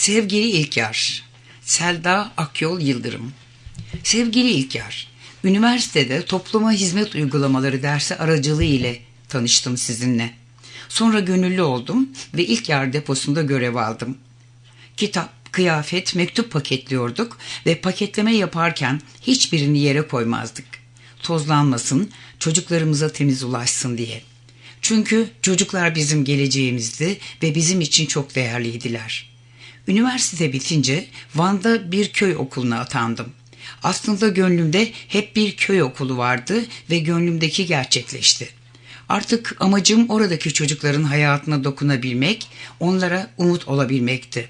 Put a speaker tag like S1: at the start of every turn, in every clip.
S1: Sevgili İlker, Selda Akyol Yıldırım. Sevgili İlker, üniversitede topluma hizmet uygulamaları dersi aracılığı ile tanıştım sizinle. Sonra gönüllü oldum ve ilk yer deposunda görev aldım. Kitap, kıyafet, mektup paketliyorduk ve paketleme yaparken hiçbirini yere koymazdık. Tozlanmasın, çocuklarımıza temiz ulaşsın diye. Çünkü çocuklar bizim geleceğimizdi ve bizim için çok değerliydiler. Üniversite bitince Van'da bir köy okuluna atandım. Aslında gönlümde hep bir köy okulu vardı ve gönlümdeki gerçekleşti. Artık amacım oradaki çocukların hayatına dokunabilmek, onlara umut olabilmekti.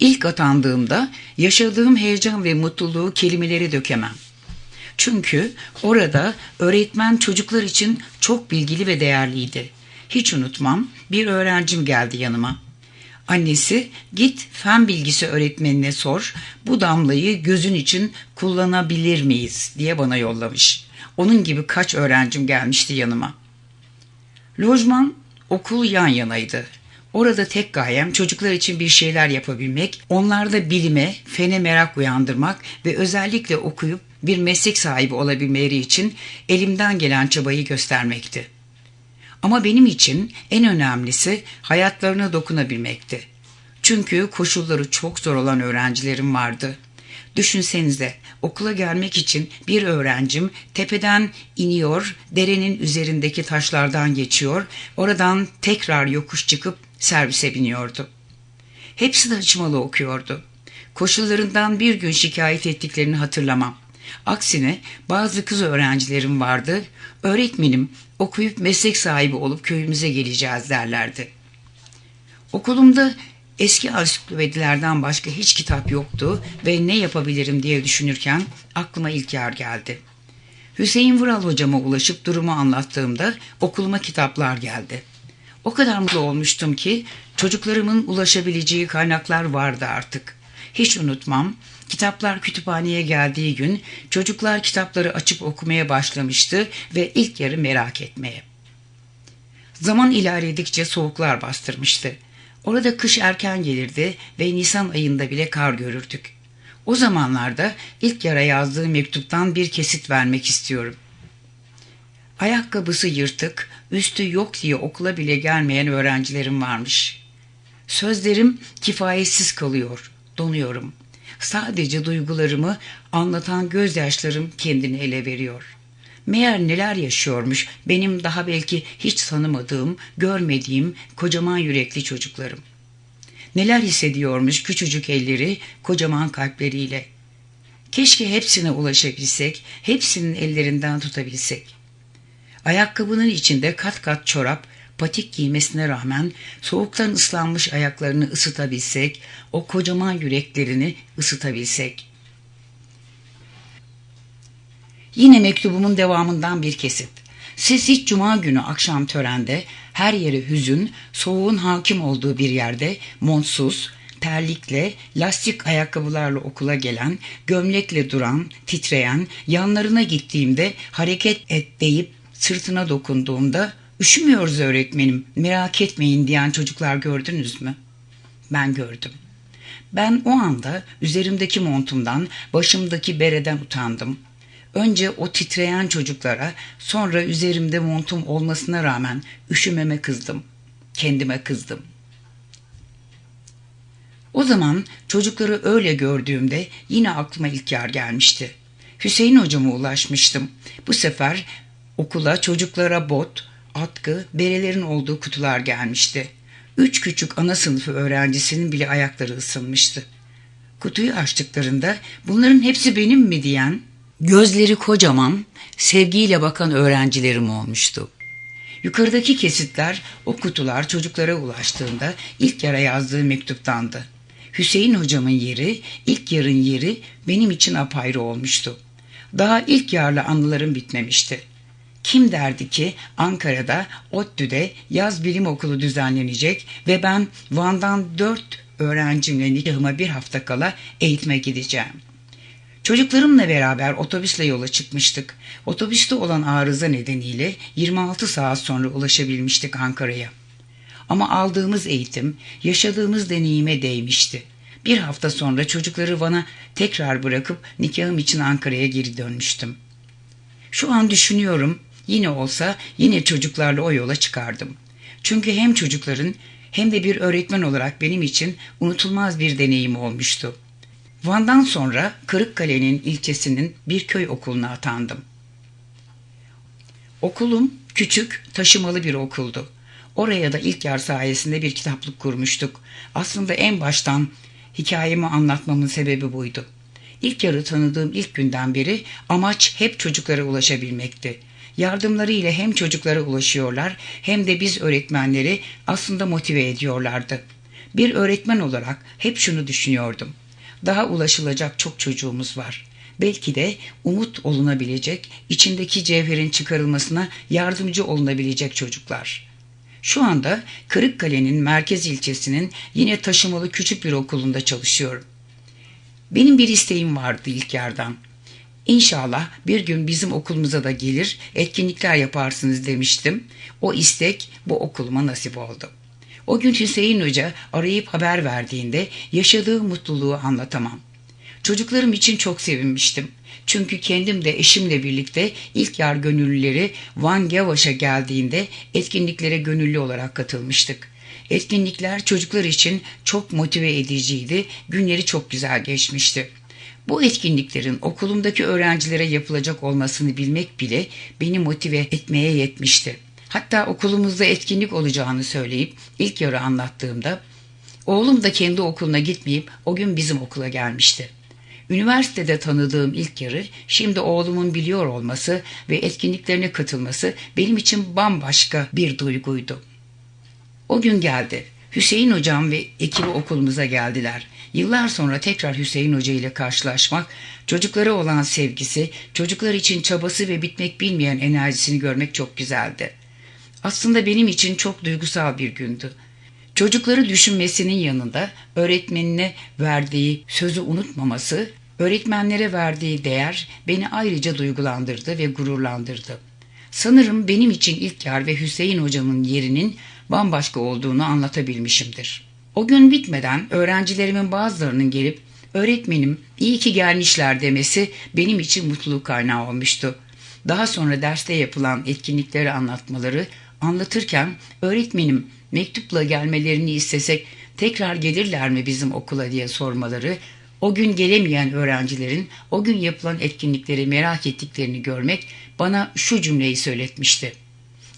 S1: İlk atandığımda yaşadığım heyecan ve mutluluğu kelimelere dökemem. Çünkü orada öğretmen çocuklar için çok bilgili ve değerliydi. Hiç unutmam bir öğrencim geldi yanıma. Annesi git fen bilgisi öğretmenine sor bu damlayı gözün için kullanabilir miyiz diye bana yollamış. Onun gibi kaç öğrencim gelmişti yanıma. Lojman okul yan yanaydı. Orada tek gayem çocuklar için bir şeyler yapabilmek, onlarda bilime, fene merak uyandırmak ve özellikle okuyup bir meslek sahibi olabilmeleri için elimden gelen çabayı göstermekti. Ama benim için en önemlisi hayatlarına dokunabilmekti. Çünkü koşulları çok zor olan öğrencilerim vardı. Düşünsenize okula gelmek için bir öğrencim tepeden iniyor, derenin üzerindeki taşlardan geçiyor, oradan tekrar yokuş çıkıp servise biniyordu. Hepsi de açmalı okuyordu. Koşullarından bir gün şikayet ettiklerini hatırlamam. Aksine bazı kız öğrencilerim vardı. Öğretmenim okuyup meslek sahibi olup köyümüze geleceğiz derlerdi. Okulumda eski ansiklopedilerden başka hiç kitap yoktu ve ne yapabilirim diye düşünürken aklıma ilk yer geldi. Hüseyin Vural hocama ulaşıp durumu anlattığımda okuluma kitaplar geldi. O kadar mutlu olmuştum ki çocuklarımın ulaşabileceği kaynaklar vardı artık. Hiç unutmam Kitaplar kütüphaneye geldiği gün çocuklar kitapları açıp okumaya başlamıştı ve ilk yarı merak etmeye. Zaman ilerledikçe soğuklar bastırmıştı. Orada kış erken gelirdi ve Nisan ayında bile kar görürdük. O zamanlarda ilk yara yazdığı mektuptan bir kesit vermek istiyorum. Ayakkabısı yırtık, üstü yok diye okula bile gelmeyen öğrencilerim varmış. Sözlerim kifayetsiz kalıyor, donuyorum. Sadece duygularımı anlatan gözyaşlarım kendini ele veriyor. Meğer neler yaşıyormuş benim daha belki hiç tanımadığım, görmediğim kocaman yürekli çocuklarım. Neler hissediyormuş küçücük elleri, kocaman kalpleriyle. Keşke hepsine ulaşabilsek, hepsinin ellerinden tutabilsek. Ayakkabının içinde kat kat çorap, patik giymesine rağmen soğuktan ıslanmış ayaklarını ısıtabilsek, o kocaman yüreklerini ısıtabilsek. Yine mektubumun devamından bir kesit. Siz hiç cuma günü akşam törende her yere hüzün, soğuğun hakim olduğu bir yerde montsuz, terlikle, lastik ayakkabılarla okula gelen, gömlekle duran, titreyen, yanlarına gittiğimde hareket et deyip sırtına dokunduğumda Üşümüyoruz öğretmenim, merak etmeyin diyen çocuklar gördünüz mü? Ben gördüm. Ben o anda üzerimdeki montumdan, başımdaki bereden utandım. Önce o titreyen çocuklara, sonra üzerimde montum olmasına rağmen üşümeme kızdım. Kendime kızdım. O zaman çocukları öyle gördüğümde yine aklıma ilk yer gelmişti. Hüseyin hocama ulaşmıştım. Bu sefer okula çocuklara bot, atkı, berelerin olduğu kutular gelmişti. Üç küçük ana sınıfı öğrencisinin bile ayakları ısınmıştı. Kutuyu açtıklarında bunların hepsi benim mi diyen, gözleri kocaman, sevgiyle bakan öğrencilerim olmuştu. Yukarıdaki kesitler o kutular çocuklara ulaştığında ilk yara yazdığı mektuptandı. Hüseyin hocamın yeri, ilk yarın yeri benim için apayrı olmuştu. Daha ilk yarla anılarım bitmemişti. Kim derdi ki Ankara'da ODTÜ'de yaz bilim okulu düzenlenecek ve ben Van'dan dört öğrencimle nikahıma bir hafta kala eğitime gideceğim. Çocuklarımla beraber otobüsle yola çıkmıştık. Otobüste olan arıza nedeniyle 26 saat sonra ulaşabilmiştik Ankara'ya. Ama aldığımız eğitim, yaşadığımız deneyime değmişti. Bir hafta sonra çocukları bana tekrar bırakıp nikahım için Ankara'ya geri dönmüştüm. Şu an düşünüyorum, yine olsa yine çocuklarla o yola çıkardım. Çünkü hem çocukların hem de bir öğretmen olarak benim için unutulmaz bir deneyim olmuştu. Van'dan sonra Kırıkkale'nin ilçesinin bir köy okuluna atandım. Okulum küçük, taşımalı bir okuldu. Oraya da ilk yar sayesinde bir kitaplık kurmuştuk. Aslında en baştan hikayemi anlatmamın sebebi buydu. İlk yarı tanıdığım ilk günden beri amaç hep çocuklara ulaşabilmekti. Yardımları ile hem çocuklara ulaşıyorlar hem de biz öğretmenleri aslında motive ediyorlardı. Bir öğretmen olarak hep şunu düşünüyordum. Daha ulaşılacak çok çocuğumuz var. Belki de umut olunabilecek, içindeki cevherin çıkarılmasına yardımcı olunabilecek çocuklar. Şu anda Kırıkkale'nin merkez ilçesinin yine taşımalı küçük bir okulunda çalışıyorum. Benim bir isteğim vardı ilk yerden. İnşallah bir gün bizim okulumuza da gelir, etkinlikler yaparsınız demiştim. O istek bu okuluma nasip oldu. O gün Hüseyin Hoca arayıp haber verdiğinde yaşadığı mutluluğu anlatamam. Çocuklarım için çok sevinmiştim. Çünkü kendim de eşimle birlikte ilk yar gönüllüleri Van Yavaş'a geldiğinde etkinliklere gönüllü olarak katılmıştık. Etkinlikler çocuklar için çok motive ediciydi, günleri çok güzel geçmişti. Bu etkinliklerin okulumdaki öğrencilere yapılacak olmasını bilmek bile beni motive etmeye yetmişti. Hatta okulumuzda etkinlik olacağını söyleyip ilk yarı anlattığımda oğlum da kendi okuluna gitmeyip o gün bizim okula gelmişti. Üniversitede tanıdığım ilk yarı şimdi oğlumun biliyor olması ve etkinliklerine katılması benim için bambaşka bir duyguydu. O gün geldi. Hüseyin hocam ve ekibi okulumuza geldiler. Yıllar sonra tekrar Hüseyin Hoca ile karşılaşmak, çocuklara olan sevgisi, çocuklar için çabası ve bitmek bilmeyen enerjisini görmek çok güzeldi. Aslında benim için çok duygusal bir gündü. Çocukları düşünmesinin yanında öğretmenine verdiği sözü unutmaması, öğretmenlere verdiği değer beni ayrıca duygulandırdı ve gururlandırdı. Sanırım benim için ilk yar ve Hüseyin hocamın yerinin bambaşka olduğunu anlatabilmişimdir. O gün bitmeden öğrencilerimin bazılarının gelip öğretmenim iyi ki gelmişler demesi benim için mutluluk kaynağı olmuştu. Daha sonra derste yapılan etkinlikleri anlatmaları anlatırken öğretmenim mektupla gelmelerini istesek tekrar gelirler mi bizim okula diye sormaları, o gün gelemeyen öğrencilerin o gün yapılan etkinlikleri merak ettiklerini görmek bana şu cümleyi söyletmişti.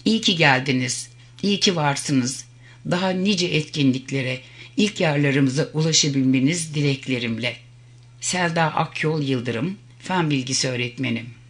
S1: İyi ki geldiniz, iyi ki varsınız. Daha nice etkinliklere, ilk yerlerimize ulaşabilmeniz dileklerimle. Selda Akyol Yıldırım, Fen Bilgisi Öğretmenim